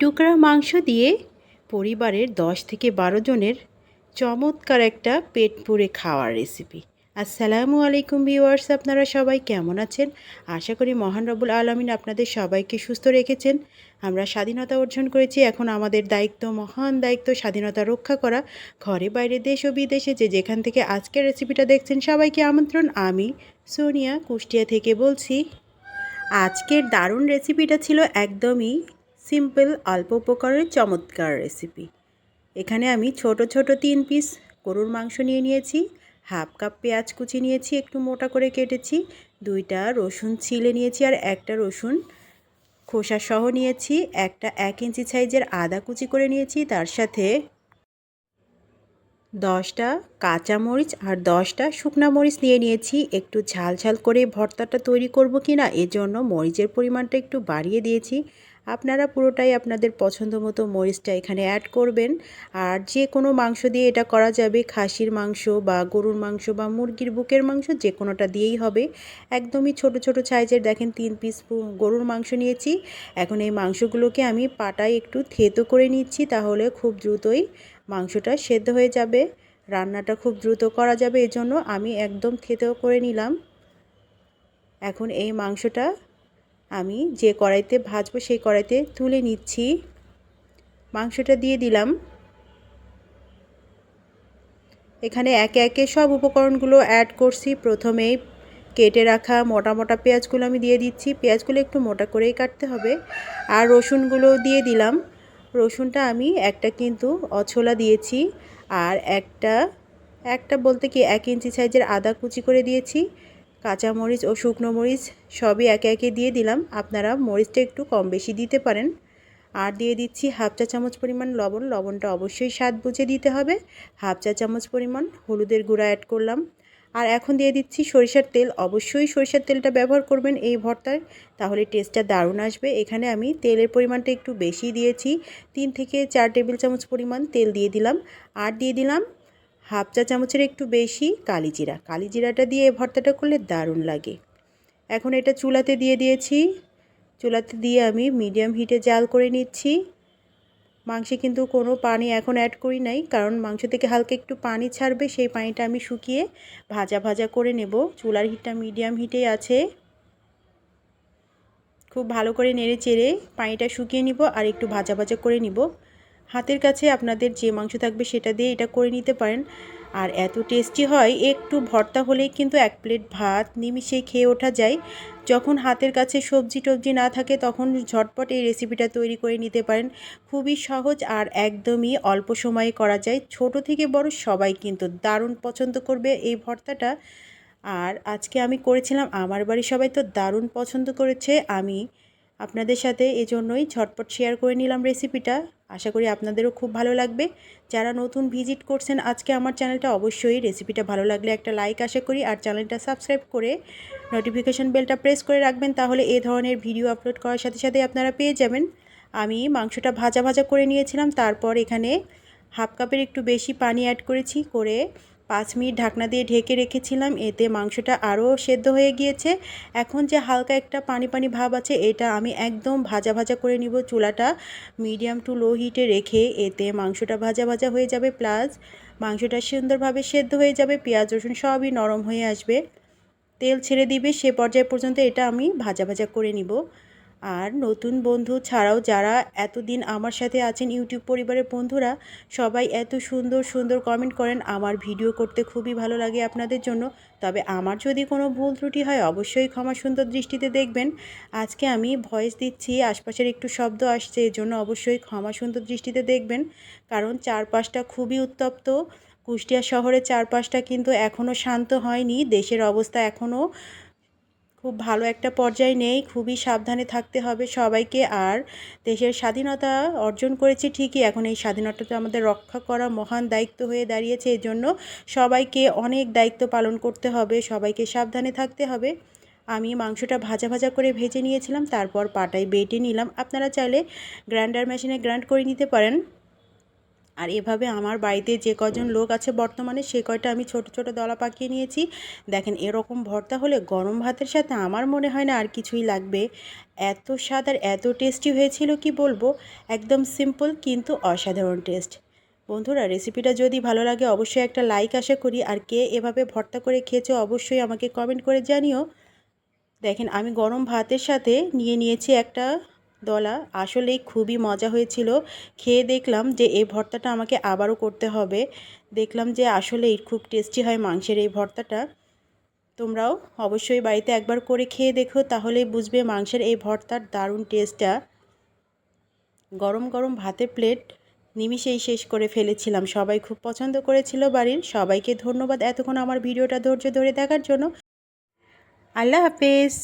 টুকরা মাংস দিয়ে পরিবারের দশ থেকে বারো জনের চমৎকার একটা পেট পুড়ে খাওয়ার রেসিপি আসসালামু আলাইকুম ভিউয়ার্স আপনারা সবাই কেমন আছেন? আশা করি মহান রবুল আলমিন আপনাদের সবাইকে সুস্থ রেখেছেন। আমরা স্বাধীনতা অর্জন করেছি, এখন আমাদের দায়িত্ব, মহান দায়িত্ব স্বাধীনতা রক্ষা করা। ঘরে, বাইরে, দেশ ও বিদেশে যে যেখান থেকে আজকের রেসিপিটা দেখছেন সবাইকে আমন্ত্রণ। আমি সোনিয়া কুষ্টিয়া থেকে বলছি, আজকের দারুণ রেসিপিটা ছিল একদমই সিম্পল, অল্প উপকারের চমৎকার রেসিপি এখানে আমি ছোট ছোট তিন পিস গরুর মাংস নিয়ে নিয়েছি হাফ কাপ পেঁয়াজ কুচি নিয়েছি, একটু মোটা করে কেটেছি, দুইটা রসুন ছিলে নিয়েছি আর একটা রসুন খোসা সহ নিয়েছি, একটা এক ইঞ্চি সাইজের আদা কুচি করে নিয়েছি, তার সাথে দশটা কাঁচা মরিচ আর দশটা শুকনা মরিচ নিয়ে নিয়েছি, একটু ঝাল ঝাল করে ভর্তাটা তৈরি করব কি না এজন্য মরিচের পরিমাণটা একটু বাড়িয়ে দিয়েছি। আপনারা পুরোটাই আপনাদের পছন্দ মতো মরিচটা এখানে অ্যাড করবেন। আর যে কোনো মাংস দিয়ে এটা করা যাবে, খাসির মাংস বা গরুর মাংস বা মুরগির বুকের মাংস, যে কোনোটা দিয়েই হবে। একদমই ছোট ছোট সাইজের, দেখেন তিন পিস গরুর মাংস নিয়েছি। এখন এই মাংসগুলোকে আমি পাটায় একটু থেতো করে নিচ্ছি, তাহলে খুব দ্রুতই মাংসটা সেদ্ধ হয়ে যাবে। রান্নাটা খুব দ্রুত করা যাবে, এজন্য আমি একদম থেতো করে নিলাম। এখন এই মাংসটা আমি যে কড়াইতে ভাজবো সেই কড়াইতে তুলে নিচ্ছি। মাংসটা দিয়ে দিলাম। এখানে একে একে সব উপকরণগুলো অ্যাড করছি। প্রথমেই কেটে রাখা মোটা মোটা পেঁয়াজগুলো আমি দিয়ে দিচ্ছি। পেঁয়াজগুলো একটু মোটা করেই কাটতে হবে। আর রসুনগুলো দিয়ে দিলাম। রসুনটা আমি একটা কিন্তু অছোলা দিয়েছি। আর একটা একটা বলতে কি এক ইঞ্চি সাইজের আদা কুচি করে দিয়েছি। কাঁচা মরিচ ও শুকনো মরিচ সবই একে একে দিয়ে দিলাম। আপনারা মরিচটা একটু কম বেশি দিতে পারেন। আর দিয়ে দিচ্ছি হাফ চা চামচ পরিমাণ লবণ। লবণটা অবশ্যই স্বাদ বুঝে দিতে হবে। হাফ চা চামচ পরিমাণ হলুদের গুঁড়া অ্যাড করলাম। আর এখন দিয়ে দিচ্ছি সরিষার তেল। অবশ্যই সরিষার তেলটা ব্যবহার করবেন এই ভর্তায়, তাহলে টেস্টটা দারুণ আসবে। এখানে আমি তেলের পরিমাণটা একটু বেশি দিয়েছি। তিন থেকে চার টেবিল চামচ পরিমাণ তেল দিয়ে দিলাম। আর দিয়ে দিলাম হাফ চা চামচের একটু বেশি কালিজিরা কালিজিরাটা দিয়ে ভর্তাটা করলে দারুণ লাগে। এখন এটা চুলাতে দিয়ে দিয়েছি। চুলাতে দিয়ে আমি মিডিয়াম হিটে জাল করে নিচ্ছি। মাংসে কিন্তু কোনো পানি এখন অ্যাড করি নাই, কারণ মাংস থেকে হালকা একটু পানি ছাড়বে, সেই পানিটা আমি শুকিয়ে ভাজা ভাজা করে নেব। চুলার হিটটা মিডিয়াম হিটেই আছে। খুব ভালো করে নেড়ে চেড়ে পানিটা শুকিয়ে নিব আর একটু ভাজা ভাজা করে নিব। হাতের কাছে আপনাদের যে মাংস থাকবে সেটা দিয়ে এটা করে নিতে পারেন। আর এত টেস্টি হয়, একটু ভর্তা হলেই কিন্তু এক প্লেট ভাত নিমিশেই খেয়ে ওঠা যায়। যখন হাতের কাছে সবজি টবজি না থাকে তখন ঝটপট এই রেসিপিটা তৈরি করে নিতে পারেন। খুবই সহজ আর একদমই অল্প সময়ে করা যায়। ছোট থেকে বড় সবাই কিন্তু দারুণ পছন্দ করবে এই ভর্তাটা। আর আজকে আমি করেছিলাম, আমার বাড়ি সবাই তো দারুণ পছন্দ করেছে। আমি আপনাদের সাথে এজন্যই ঝটপট শেয়ার করে নিলাম রেসিপিটা আশা করি আপনাদেরও খুব ভালো লাগবে। যারা নতুন ভিজিট করছেন, আজকে আমার চ্যানেলটা অবশ্যই রেসিপিটা ভালো লাগলে একটা লাইক আশা করি, আর চ্যানেলটা সাবস্ক্রাইব করে নোটিফিকেশান বেলটা প্রেস করে রাখবেন, তাহলে এ ধরনের ভিডিও আপলোড করার সাথে সাথে আপনারা পেয়ে যাবেন। আমি মাংসটা ভাজা ভাজা করে নিয়েছিলাম, তারপর এখানে হাফ কাপের একটু বেশি পানি অ্যাড করেছি, করে পাঁচ মিনিট ঢাকনা দিয়ে ঢেকে রেখেছিলাম, এতে মাংসটা আরও সেদ্ধ হয়ে গিয়েছে। এখন যে হালকা একটা পানি পানি ভাব আছে, এটা আমি একদম ভাজা ভাজা করে নিব চুলাটা মিডিয়াম টু লো হিটে রেখে, এতে মাংসটা ভাজা ভাজা হয়ে যাবে। প্লাস মাংসটা সুন্দরভাবে সেদ্ধ হয়ে যাবে, পেঁয়াজ, রসুন সবই নরম হয়ে আসবে। তেল ছেড়ে দিবে, সে পর্যায় পর্যন্ত এটা আমি ভাজা ভাজা করে নিব। আর নতুন বন্ধু ছাড়াও যারা এতদিন আমার সাথে আছেন ইউটিউব পরিবারের বন্ধুরা, সবাই এত সুন্দর সুন্দর কমেন্ট করেন। আমার ভিডিও করতে খুবই ভালো লাগে আপনাদের জন্য। তবে আমার যদি কোনো ভুল ত্রুটি হয়, অবশ্যই ক্ষমা সুন্দর দৃষ্টিতে দেখবেন। আজকে আমি ভয়েস দিচ্ছি, আশপাশের একটু শব্দ আসছে, এর জন্য অবশ্যই ক্ষমা সুন্দর দৃষ্টিতে দেখবেন। কারণ চারপাশটা খুবই উত্তপ্ত। কুষ্টিয়া শহরের চারপাশটা কিন্তু এখনও শান্ত হয়নি। দেশের অবস্থা এখনও খুব ভালো একটা পর্যায়ে নেই, খুবই সাবধানে থাকতে হবে সবাইকে। আর দেশের স্বাধীনতা অর্জন করেছি ঠিকই, এখন এই স্বাধীনতাটা আমাদের রক্ষা করা মহান দায়িত্ব হয়ে দাঁড়িয়েছে। এই জন্য সবাইকে অনেক দায়িত্ব পালন করতে হবে, সবাইকে সাবধানে থাকতে হবে। আমি মাংসটা ভাজা ভাজা করে ভেজে নিয়েছিলাম, তারপর পাটায় বেটে নিলাম। আপনারা চাইলে গ্রাইন্ডার মেশিনে গ্রাইন্ড করে নিতে পারেন। আর এভাবে আমার বাড়িতে যে কজন লোক আছে বর্তমানে, সে কয়টা আমি ছোট ছোট দলা পাকিয়ে নিয়েছি। দেখেন, এরকম ভর্তা হলে গরম ভাতের সাথে আমার মনে হয় না আর কিছুই লাগবে। এত স্বাদ আর এত টেস্টি হয়েছিল, কি বলব? একদম সিম্পল কিন্তু অসাধারণ টেস্ট বন্ধুরা রেসিপিটা যদি ভালো লাগে, অবশ্যই একটা লাইক আশা করি। আর কে এভাবে ভর্তা করে খেয়েছো, অবশ্যই আমাকে কমেন্ট করে জানিও। দেখেন, আমি গরম ভাতের সাথে নিয়ে নিয়েছি একটা দলা, আসলেই খুবই মজা হয়েছিল। খেয়ে দেখলাম যে এই ভর্তাটা আমাকে আবারও করতে হবে। দেখলাম যে আসলেই খুব টেস্টি হয় মাংসের এই ভর্তাটা। তোমরাও অবশ্যই বাড়িতে একবার করে খেয়ে দেখো, তাহলেই বুঝবে মাংসের এই ভর্তার দারুণ টেস্টটা গরম গরম ভাতের প্লেট নিমিষেই শেষ করে ফেলেছিলাম। সবাই খুব পছন্দ করেছিল বাড়ির। সবাইকে ধন্যবাদ এতক্ষণ আমার ভিডিওটা ধৈর্য ধরে দেখার জন্য। আল্লাহ হাফেজ।